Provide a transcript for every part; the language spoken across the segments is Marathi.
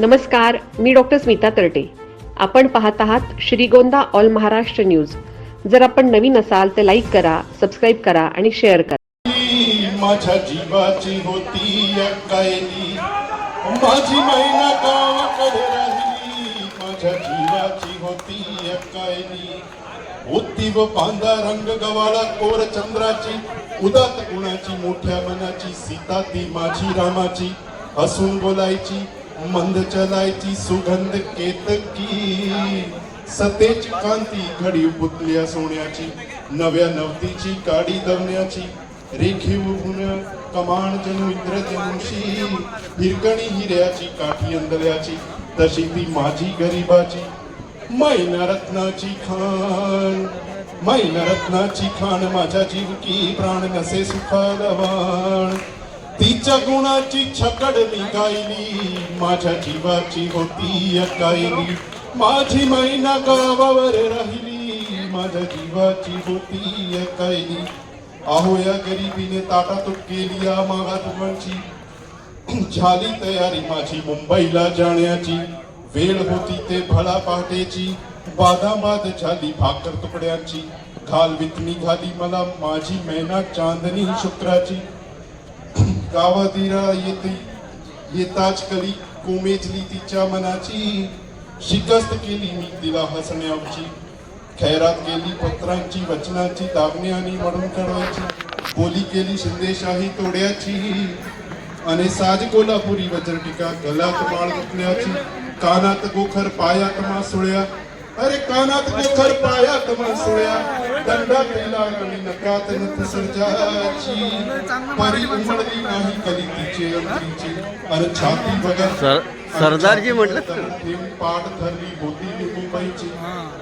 नमस्कार मी डॉक्टर स्मिता तरटे. आपण पाहत आहात श्रीगोंदा ऑल महाराष्ट्र न्यूज. जर आपण नवीन असाल तर लाईक करा सबस्क्राईब करा आणि शेअर करा. माझ्या जीवाची होती माझी मैना गावाकडे राहिली. माझ्या जीवाची होती अक्कायली होती व पांदा रंग गवाळा कोर चंद्राची. उदात गुणाची मोठ्या मनाची सीता ती माझी रामाची. हसून बोलायची. मंद चलायची सुगंध केतकी. सतेची कांती घडी पुतल्या सोन्याची नव्या नवतीची काडी दवण्याची. रेखीव गुण कमाण जणू इंद्र जनुषी हिरकणी हिऱ्याची काठी अंधल्याची तशी ती माझी गरीबाची. मैना रत्नाची खाण मैना रत्नाची खाण माझ्या जीवकी प्राण नसे सुखालवाण तिच्या गुणाची छकड मी गायली माझ्या जीवाची होती अकायली माझी मैना गावावर राहिली. माझ्या जीवाची होती अकायली आहो या गरिबीने ताटातूट केली या मागातुकांची झाली तयारी माझी मुंबईला जाण्याची. वेळ होती ते भला पहाटेची बादाबाद झाली भाकर तुकड्यांची. घाल वितणी घाली मला माझी मैना चांदणी शुक्राची. गावादिरा येते येताच कली कोमेजली तिच्या मनाची शिकस्त केली. मी तिला हसण्याची खैरात केली पत्रांची वचनाची दागणे आणि म्हणून कळवायची बोली केली शिंदेशाही तोड्याची. आणि साज कोल्हापुरी वज्रटिका गलात माळ दुखण्याची कानात गोखर पायात मासुळ्या. अरे कानात गोखर पायात मासुळ्या दंडा केला आणि नकात नथ सर्जाची परी उमळली नाही कली तिचे अंतरीची अरे छाती बघा. सर- सरदारजी म्हटलं पाठ धरली होती मुंबईची.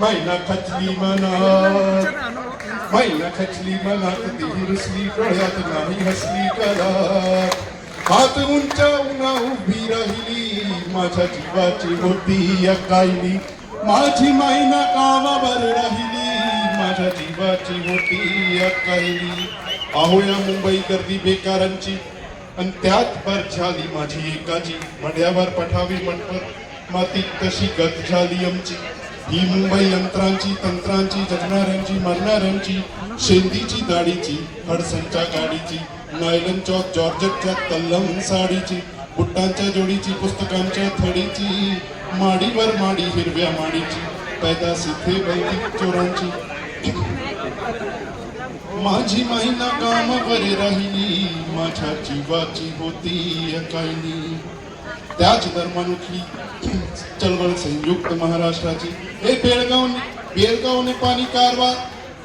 मैना खचली मनात. मैना खचली मनात ती रुसली डोळ्यात नाही हसली कला हात उंचावून उभी राहिली. माझ्या जीवाची होती अकायली माझी माईना कामावर राहिली माझ्या जीवाची होती अकली अहो या मुंबई गर्दी बेकारांची आणि त्यात भर झाली माझी एकाची. मड्यावर पठावी मंडपत मातीत तशी गत झाली आमची. ही मुंबई यंत्रांची तंत्रांची जगणाऱ्यांची मरणाऱ्यांची शेंदीची दाढीची हडसनच्या गाडीची नायलन चौक जॉर्जटच्या तल्लम साडीची. बुट्टांच्या जोडीची पुस्तकांच्या थडीची माडीवर माडी हिरव्या माडीची पैदा इथे बंदी चोरांची. माझी महिना कामावर राहिली माझ्या जीवाची होती त्याच धर्मानुखी चळवळ संयुक्त महाराष्ट्राची. हे बेळगाव बेळगावने पाणी कारवार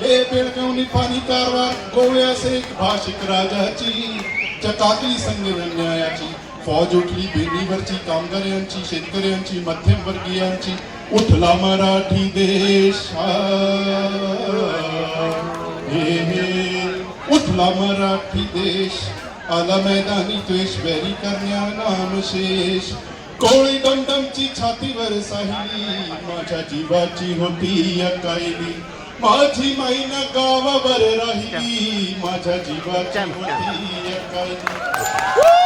हे बेळगावने पाणी कारवार गोव्याचे एक भाषिक राजाची चकाकली संगीत न्यायाची. फौज उठली बेनीवरची कामगारांची शेतकऱ्यांची मध्यमवर्गीयांची. उठला मराठी देश. हे उठला मराठी देश. आला मैदानी द्वेष बैरी करण्या नामशेष कोळी दमदमची छातीवर साहिली. माझ्या जीवाची होती अकायली माझी मैना गावावर राहिली. माझ्या जीवाची होती अकायली